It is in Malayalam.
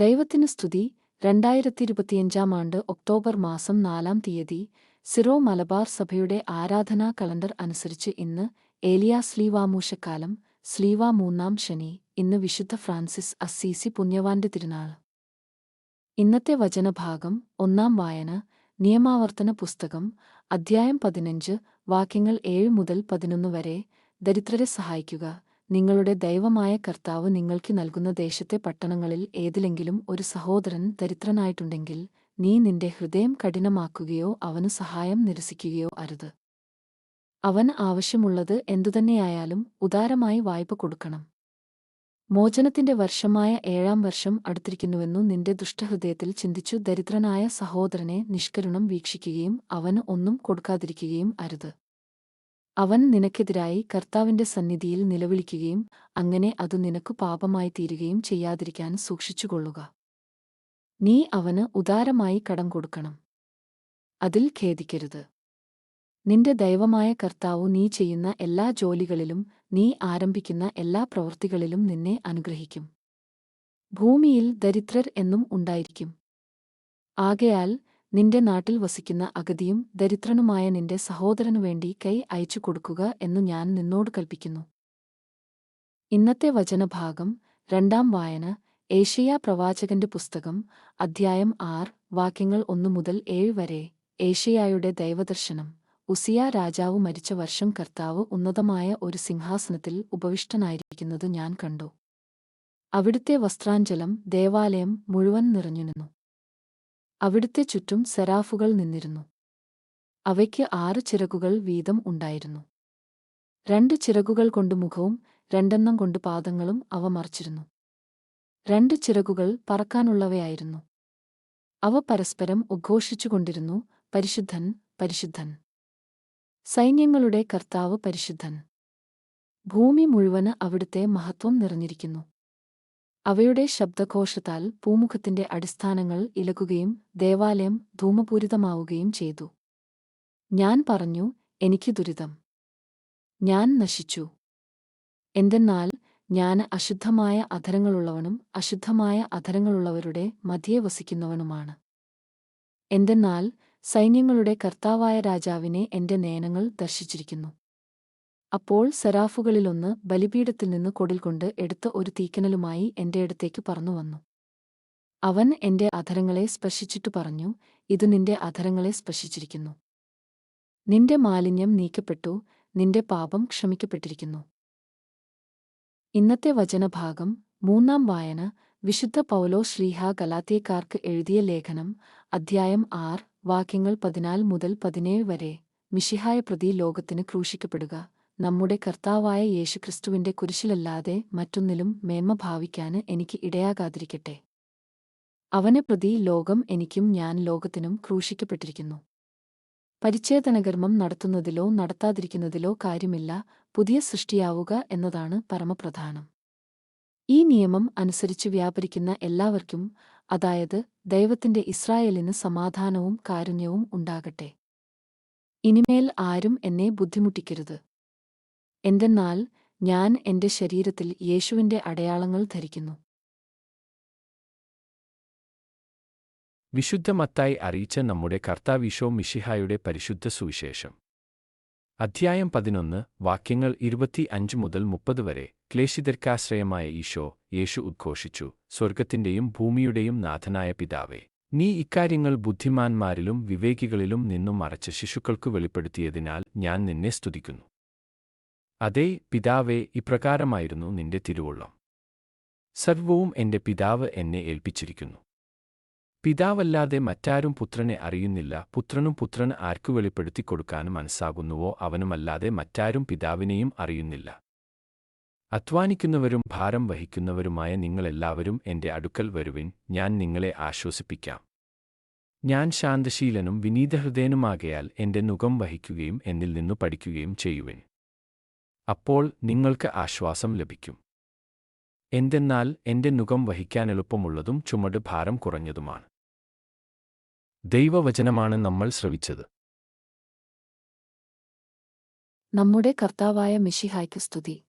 ദൈവത്തിന് സ്തുതി. രണ്ടായിരത്തി ഇരുപത്തിയഞ്ചാം ആണ്ട് ഒക്ടോബർ മാസം നാലാം തീയതി സിറോ മലബാർ സഭയുടെ ആരാധനാ കലണ്ടർ അനുസരിച്ച് ഇന്ന് ഏലിയ സ്ലീവാമൂശക്കാലം സ്ലീവ മൂന്നാം ശനി ഇന്ന് വിശുദ്ധ ഫ്രാൻസിസ് അസ്സീസി പുണ്യവാന്റെ തിരുനാൾ. ഇന്നത്തെ വചനഭാഗം ഒന്നാം വായന നിയമാവർത്തന പുസ്തകം അധ്യായം പതിനഞ്ച് വാക്യങ്ങൾ ഏഴ് മുതൽ പതിനൊന്ന് വരെ ദരിദ്രരെ സഹായിക്കുക. നിങ്ങളുടെ ദൈവമായ കർത്താവ് നിങ്ങൾക്ക് നൽകുന്ന ദേശത്തെ പട്ടണങ്ങളിൽ ഏതിലെങ്കിലും ഒരു സഹോദരൻ ദരിദ്രനായിട്ടുണ്ടെങ്കിൽ നീ നിന്റെ ഹൃദയം കഠിനമാക്കുകയോ അവനു സഹായം നിരസിക്കുകയോ അരുത്. അവൻ ആവശ്യമുള്ളത് എന്തുതന്നെയായാലും ഉദാരമായി വായ്പ കൊടുക്കണം. മോചനത്തിന്റെ വർഷമായ ഏഴാം വർഷം അടുത്തിരിക്കുന്നുവെന്നു നിന്റെ ദുഷ്ടഹൃദയത്തിൽ ചിന്തിച്ചു ദരിദ്രനായ സഹോദരനെ നിഷ്കരുണം വീക്ഷിക്കുകയും അവന് ഒന്നും കൊടുക്കാതിരിക്കുകയും അരുത്. അവൻ നിനക്കെതിരായി കർത്താവിന്റെ സന്നിധിയിൽ നിലവിളിക്കുകയും അങ്ങനെ അത് നിനക്കു പാപമായി തീരുകയും ചെയ്യാതിരിക്കാൻ സൂക്ഷിച്ചുകൊള്ളുക. നീ അവന് ഉദാരമായി കടം കൊടുക്കണം. അതിൽ ഖേദിക്കരുത്. നിന്റെ ദൈവമായ കർത്താവു നീ ചെയ്യുന്ന എല്ലാ ജോലികളിലും നീ ആരംഭിക്കുന്ന എല്ലാ പ്രവൃത്തികളിലും നിന്നെ അനുഗ്രഹിക്കും. ഭൂമിയിൽ ദരിദ്രർ എന്നും ഉണ്ടായിരിക്കും. ആകയാൽ നിന്റെ നാട്ടിൽ വസിക്കുന്ന അഗതിയും ദരിദ്രനുമായ നിന്റെ സഹോദരനു വേണ്ടി കൈ അയച്ചു കൊടുക്കുക എന്നു ഞാൻ നിന്നോട് കൽപ്പിക്കുന്നു. ഇന്നത്തെ വചനഭാഗം രണ്ടാം വായന ഏഷ്യ പ്രവാചകന്റെ പുസ്തകം അധ്യായം ആറ് വാക്യങ്ങൾ ഒന്നു മുതൽ ഏഴ് വരെ. ഏഷ്യയുടെ ദൈവദർശനം. ഉസിയ രാജാവ് മരിച്ച വർഷം കർത്താവ് ഉന്നതമായ ഒരു സിംഹാസനത്തിൽ ഉപവിഷ്ടനായിരിക്കുന്നത് ഞാൻ കണ്ടു. അവിടുത്തെ വസ്ത്രാഞ്ചലം ദേവാലയം മുഴുവൻ നിറഞ്ഞുനിന്നു അവിടുത്തെ ചുറ്റും സെറാഫുകൾ നിന്നിരുന്നു. അവയ്ക്ക് ആറ് ചിറകുകൾ വീതം ഉണ്ടായിരുന്നു. രണ്ട് ചിറകുകൾ കൊണ്ട് മുഖവും രണ്ടെണ്ണം കൊണ്ട് പാദങ്ങളും അവ മറിച്ചിരുന്നു. രണ്ട് ചിറകുകൾ പറക്കാനുള്ളവയായിരുന്നു. അവ പരസ്പരം ഉദ്ഘോഷിച്ചുകൊണ്ടിരുന്നു പരിശുദ്ധൻ പരിശുദ്ധൻ. സൈന്യങ്ങളുടെ കർത്താവ് പരിശുദ്ധൻ. ഭൂമി മുഴുവൻ അവിടുത്തെ മഹത്വം നിറഞ്ഞിരിക്കുന്നു. അവയുടെ ശബ്ദഘോഷത്താൽ പൂമുഖത്തിന്റെ അടിസ്ഥാനങ്ങൾ ഇലകുകയും ദേവാലയം ധൂമപൂരിതമാവുകയും ചെയ്തു. ഞാൻ പറഞ്ഞു എനിക്ക് ദുരിതം. ഞാൻ നശിച്ചു. എന്തെന്നാൽ ഞാൻ അശുദ്ധമായ അധരങ്ങളുള്ളവനും അശുദ്ധമായ അധരങ്ങളുള്ളവരുടെ മധ്യെ വസിക്കുന്നവനുമാണ്. എന്തെന്നാൽ സൈന്യങ്ങളുടെ കർത്താവായ രാജാവിനെ എന്റെ നേനങ്ങൾ ദർശിച്ചിരിക്കുന്നു. അപ്പോൾ സെറാഫുകളിലൊന്ന് ബലിപീഠത്തിൽ നിന്ന് കൊടിൽ കൊണ്ട് എടുത്ത ഒരു തീക്കനലുമായി എന്റെ അടുത്തേക്ക് പറന്നു വന്നു അവൻ എന്റെ അധരങ്ങളെ സ്പർശിച്ചിട്ടു പറഞ്ഞു ഇത് നിന്റെ അധരങ്ങളെ സ്പർശിച്ചിരിക്കുന്നു. നിന്റെ മാലിന്യം നീക്കപ്പെട്ടു നിന്റെ പാപം ക്ഷമിക്കപ്പെട്ടിരിക്കുന്നു. ഇന്നത്തെ വചനഭാഗം മൂന്നാം വായന വിശുദ്ധ പൗലോ ശ്രീഹ ഗലാത്തിയക്കാർക്ക് എഴുതിയ ലേഖനം അധ്യായം ആർ വാക്യങ്ങൾ പതിനാല് മുതൽ പതിനേഴ് വരെ. മിഷിഹായ പ്രതി ലോകത്തിന് ക്രൂശിക്കപ്പെടുക. നമ്മുടെ കർത്താവായ യേശുക്രിസ്തുവിന്റെ കുരിശിലല്ലാതെ മറ്റൊന്നിലും മേന്മ ഭാവിക്കാന് എനിക്ക് ഇടയാകാതിരിക്കട്ടെ. അവനെ പ്രതി ലോകം എനിക്കും ഞാൻ ലോകത്തിനും ക്രൂശിക്കപ്പെട്ടിരിക്കുന്നു. പരിച്ഛേദനകർമ്മം നടത്തുന്നതിലോ നടത്താതിരിക്കുന്നതിലോ കാര്യമില്ല പുതിയ സൃഷ്ടിയാവുക എന്നതാണ് പരമപ്രധാനം. ഈ നിയമം അനുസരിച്ച് വ്യാപരിക്കുന്ന എല്ലാവർക്കും അതായത് ദൈവത്തിന്റെ ഇസ്രായേലിന് സമാധാനവും കാരുണ്യവും ഉണ്ടാകട്ടെ. ഇനിമേൽ ആരും എന്നെ ബുദ്ധിമുട്ടിക്കരുത്. എന്തെന്നാൽ ഞാൻ എന്റെ ശരീരത്തിൽ യേശുവിന്റെ അടയാളങ്ങൾ ധരിക്കുന്നു. വിശുദ്ധ മത്തായി അറിയിച്ച നമ്മുടെ കർത്താവിശോ മിഷിഹായുടെ പരിശുദ്ധ സുവിശേഷം. അധ്യായം പതിനൊന്ന് വാക്യങ്ങൾ ഇരുപത്തി അഞ്ച് മുതൽ മുപ്പത് വരെ ക്ലേശിതർക്കാശ്രയമായ ഈശോ യേശു ഉദ്ഘോഷിച്ചു സ്വർഗത്തിന്റെയും ഭൂമിയുടെയും നാഥനായ പിതാവേ നീ ഇക്കാര്യങ്ങൾ ബുദ്ധിമാന്മാരിലും വിവേകികളിലും നിന്നും മറച്ച് ശിശുക്കൾക്കു വെളിപ്പെടുത്തിയതിനാൽ ഞാൻ നിന്നെ സ്തുതിക്കുന്നു. അതേ പിതാവേ ഇപ്രകാരമായിരുന്നു നിന്റെ തിരുവുള്ളം സർവവും എന്റെ പിതാവ് എന്നെ ഏൽപ്പിച്ചിരിക്കുന്നു. പിതാവല്ലാതെ മറ്റാരും പുത്രനെ അറിയുന്നില്ല. പുത്രനും പുത്രന് ആർക്കു വെളിപ്പെടുത്തി കൊടുക്കാനും മനസ്സാകുന്നുവോ? അവനുമല്ലാതെ മറ്റാരും പിതാവിനെയും അറിയുന്നില്ല. അധ്വാനിക്കുന്നവരും ഭാരം വഹിക്കുന്നവരുമായ നിങ്ങളെല്ലാവരും എന്റെ അടുക്കൽ വരുവിൻ. ഞാൻ നിങ്ങളെ ആശ്വസിപ്പിക്കാം. ഞാൻ ശാന്തശീലനും വിനീതഹൃദയനുമാകയാൽ എന്റെ നുഖം വഹിക്കുകയും എന്നിൽ നിന്നു പഠിക്കുകയും ചെയ്യുവിൻ. അപ്പോൾ നിങ്ങൾക്ക് ആശ്വാസം ലഭിക്കും. എന്തെന്നാൽ എന്റെ നുഖം വഹിക്കാൻ എളുപ്പമുള്ളതും ചുമട് ഭാരം കുറഞ്ഞതുമാണ്. ദൈവവചനമാണ് നമ്മൾ ശ്രവിച്ചത്. നമ്മുടെ കർത്താവായ മിഷിഹായ്ക്ക് സ്തുതി.